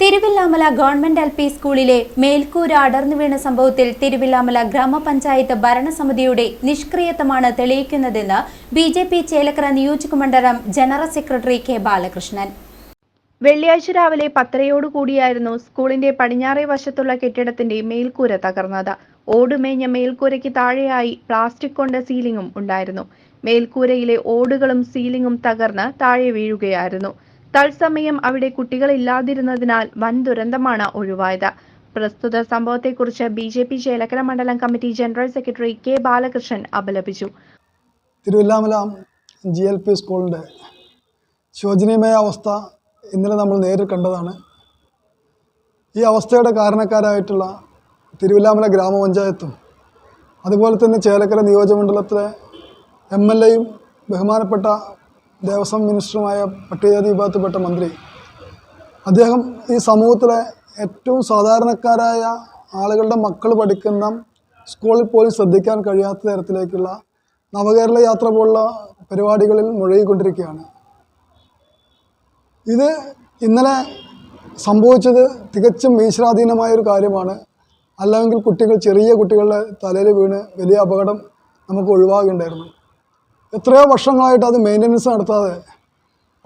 Thiruvilwamala government L P സ്കൂളിലെ മേൽക്കൂര അടർന്നു വീണ സംഭവത്തിൽ തിരുവില്ലാമല ഗ്രാമപഞ്ചായത്ത് ഭരണസമിതിയുടെ നിഷ്ക്രിയത്വമാണ് തെളിയിക്കുന്നതെന്ന് ബി ജെ പി ചേലക്കര നിയോജകമണ്ഡലം ജനറൽ സെക്രട്ടറി കെ ബാലകൃഷ്ണൻ. വെള്ളിയാഴ്ച രാവിലെ പത്തരയോടുകൂടിയായിരുന്നു സ്കൂളിന്റെ പടിഞ്ഞാറേ വശത്തുള്ള കെട്ടിടത്തിന്റെ മേൽക്കൂര തകർന്നത്. ഓടുമേഞ്ഞ മേൽക്കൂരയ്ക്ക് താഴെയായി പ്ലാസ്റ്റിക് കൊണ്ട സീലിംഗും ഉണ്ടായിരുന്നു. മേൽക്കൂരയിലെ ഓടുകളും സീലിംഗും തകർന്ന് താഴെ വീഴുകയായിരുന്നു. തത്സമയം അവിടെ കുട്ടികളില്ലാതിരുന്നതിനാൽ വൻ ദുരന്തമാണ് ഒഴിവായത്. പ്രസ്തുത സംഭവത്തെക്കുറിച്ച് ബി ജെ പി ചേലക്കര മണ്ഡലം committee general secretary K Balakrishnan അപലപിച്ചു. തിരുവല്ലാമല ജി എൽ പി സ്കൂളിന്റെ ശോചനീയമായ അവസ്ഥ ഇന്നലെ നമ്മൾ നേരിൽ കണ്ടതാണ്. ഈ അവസ്ഥയുടെ കാരണക്കാരായിട്ടുള്ള തിരുവല്ലാമല ഗ്രാമപഞ്ചായത്തും അതുപോലെ തന്നെ ചേലക്കര നിയോജകമണ്ഡലത്തിലെ എം എൽ എയും ബഹുമാനപ്പെട്ട ദേവസ്വം മിനിസ്റ്ററുമായ പട്ടികജാതി വിഭാഗത്തിൽപ്പെട്ട മന്ത്രി. അദ്ദേഹം ഈ സമൂഹത്തിലെ ഏറ്റവും സാധാരണക്കാരായ ആളുകളുടെ മക്കൾ പഠിക്കുന്ന സ്കൂളിൽ പോലും ശ്രദ്ധിക്കാൻ കഴിയാത്ത തരത്തിലേക്കുള്ള നവകേരള യാത്ര പോലുള്ള പരിപാടികളിൽ മുഴുകിക്കൊണ്ടിരിക്കുകയാണ്. ഇത് ഇന്നലെ സംഭവിച്ചത് തികച്ചും ഈശ്വരാധീനമായ ഒരു കാര്യമാണ്. അല്ലെങ്കിൽ കുട്ടികൾ ചെറിയ കുട്ടികളുടെ തലയിൽ വീണ് വലിയ അപകടം നമുക്ക് ഒഴിവാകേണ്ടായിരുന്നു. എത്രയോ വർഷങ്ങളായിട്ട് അത് മെയിന്റനൻസ് നടത്താതെ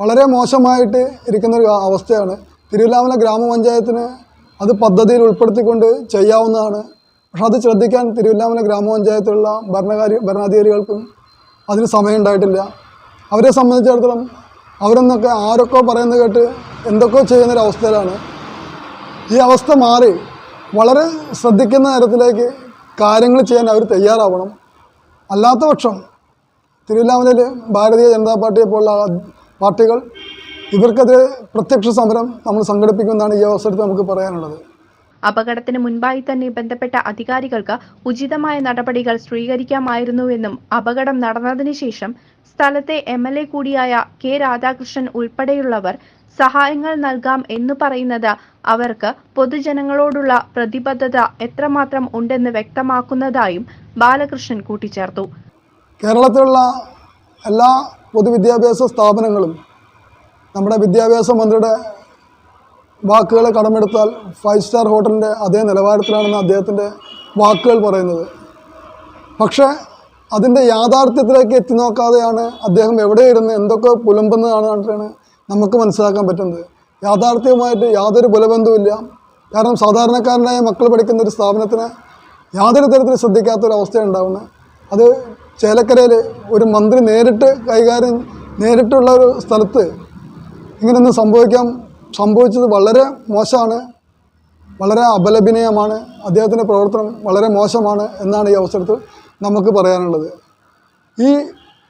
വളരെ മോശമായിട്ട് ഇരിക്കുന്ന ഒരു അവസ്ഥയാണ്. തിരുവല്ലാമല ഗ്രാമപഞ്ചായത്തിന് അത് പദ്ധതിയിൽ ഉൾപ്പെടുത്തിക്കൊണ്ട് ചെയ്യാവുന്നതാണ്. പക്ഷെ അത് ശ്രദ്ധിക്കാൻ തിരുവല്ലാമല ഗ്രാമപഞ്ചായത്തിലുള്ള ഭരണകാരി ഭരണാധികാരികൾക്കും അതിന് സമയമുണ്ടായിട്ടില്ല. അവരെ സംബന്ധിച്ചിടത്തോളം അവരെന്നൊക്കെ ആരൊക്കെ പറയുന്നത് കേട്ട് എന്തൊക്കെയോ ചെയ്യുന്നൊരവസ്ഥയിലാണ് ഈ അവസ്ഥ മാറി വളരെ ശ്രദ്ധിക്കുന്ന തരത്തിലേക്ക് കാര്യങ്ങൾ ചെയ്യാൻ അവർ തയ്യാറാവണം. അല്ലാത്ത പക്ഷം തിരുവല്ലാമലയിൽ ഭാരതീയ ജനതാ പാർട്ടിയെ പോലുള്ള പാർട്ടികൾ ഇവർക്കെതിരെ പ്രത്യക്ഷ സമരം നമ്മൾ സംഘടിപ്പിക്കുമെന്നാണ് ഈ അവസരത്തിൽ നമുക്ക് പറയാനുള്ളത്. അപകടത്തിന് മുൻപായി തന്നെ ബന്ധപ്പെട്ട അധികാരികൾക്ക് ഉചിതമായ നടപടികൾ സ്വീകരിക്കാമായിരുന്നുവെന്നും അപകടം നടന്നതിന് ശേഷം സ്ഥലത്തെ എം എൽ എ കൂടിയായ കെ രാധാകൃഷ്ണൻ ഉൾപ്പെടെയുള്ളവർ സഹായങ്ങൾ നൽകാം എന്ന് പറയുന്നത് അവർക്ക് പൊതുജനങ്ങളോടുള്ള പ്രതിബദ്ധത എത്രമാത്രം ഉണ്ടെന്ന് വ്യക്തമാക്കുന്നതായും ബാലകൃഷ്ണൻ കൂട്ടിച്ചേർത്തു. കേരളത്തിലുള്ള എല്ലാ പൊതുവിദ്യാഭ്യാസ സ്ഥാപനങ്ങളും നമ്മുടെ വിദ്യാഭ്യാസ മന്ത്രിയുടെ വാക്കുകളെ കടമെടുത്താൽ ഫൈവ് സ്റ്റാർ ഹോട്ടലിന്റെ അതേ നിലവാരത്തിലാണെന്ന് അദ്ദേഹത്തിന്റെ വാക്കുകൾ പറയുന്നത്. പക്ഷേ അതിന്റെ യാഥാർത്ഥ്യത്തിലേക്ക് എത്തി നോക്കാതെയാണ് അദ്ദേഹം എവിടെ ഇരുന്ന് എന്തൊക്കെ പുലമ്പുന്നതാണെന്നാണ് നമുക്ക് മനസ്സിലാക്കാൻ പറ്റുന്നത്. യാഥാർത്ഥ്യവുമായിട്ട് യാതൊരു പുലബന്ധവുമില്ല കാരണം സാധാരണക്കാരനായ മക്കൾ പഠിക്കുന്ന ഒരു സ്ഥാപനത്തിന് യാതൊരു തരത്തിൽ ശ്രദ്ധിക്കാത്തൊരവസ്ഥയുണ്ടാവുന്നത് അത് ചേലക്കരയിൽ ഒരു മന്ത്രി നേരിട്ട് കൈകാര്യം നേരിട്ടുള്ള ഒരു സ്ഥലത്ത് ഇങ്ങനെയൊന്നും സംഭവിക്കാം. സംഭവിച്ചത് വളരെ മോശമാണ്. വളരെ അപലപനീയമാണ്. അദ്ദേഹത്തിന്റെ പ്രവർത്തനം വളരെ മോശമാണ് എന്നാണ് ഈ അവസരത്തിൽ നമുക്ക് പറയാനുള്ളത്. ഈ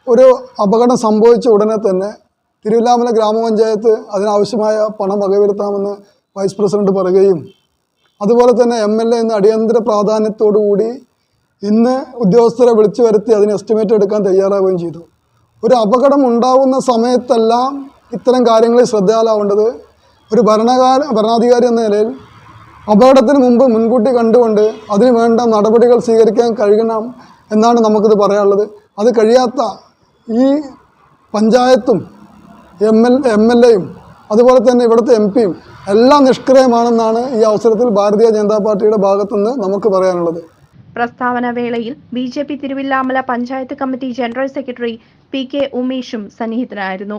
ഒരു അപകടം സംഭവിച്ച ഉടനെ തന്നെ തിരുവല്ലാമല ഗ്രാമപഞ്ചായത്ത് അതിനാവശ്യമായ പണം വകവരുത്താമെന്ന് വൈസ് പ്രസിഡന്റ് പറയുകയും അതുപോലെ തന്നെ എം എൽ എ എന്ന അടിയന്തര പ്രാധാന്യത്തോടു കൂടി ഇന്ന് ഉദ്യോഗസ്ഥരെ വിളിച്ചു വരുത്തി അതിന് എസ്റ്റിമേറ്റ് എടുക്കാൻ തയ്യാറാവുകയും ചെയ്തു. ഒരു അപകടം ഉണ്ടാവുന്ന സമയത്തെല്ലാം ഇത്തരം കാര്യങ്ങളിൽ ശ്രദ്ധയാലാവേണ്ടത് ഒരു ഭരണകാല ഭരണാധികാരി എന്ന നിലയിൽ അപകടത്തിന് മുമ്പ് മുൻകൂട്ടി കണ്ടുകൊണ്ട് അതിന് വേണ്ട നടപടികൾ സ്വീകരിക്കാൻ കഴിയണം എന്നാണ് നമുക്കിത് പറയാനുള്ളത്. അത് കഴിയാത്ത ഈ പഞ്ചായത്തും എം എൽ എം എൽ എയും അതുപോലെ തന്നെ ഇവിടുത്തെ എം പിയും എല്ലാം നിഷ്ക്രിയമാണെന്നാണ് ഈ അവസരത്തിൽ ഭാരതീയ ജനതാ പാർട്ടിയുടെ ഭാഗത്തുനിന്ന് നമുക്ക് പറയാനുള്ളത്. പ്രസ്താവന വേളയിൽ B J P Thiruvilwamala panchayat committee general secretary P K ഉമേഷും സന്നിഹിതനായിരുന്നു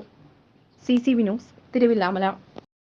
C C V news Thiruvilwamala.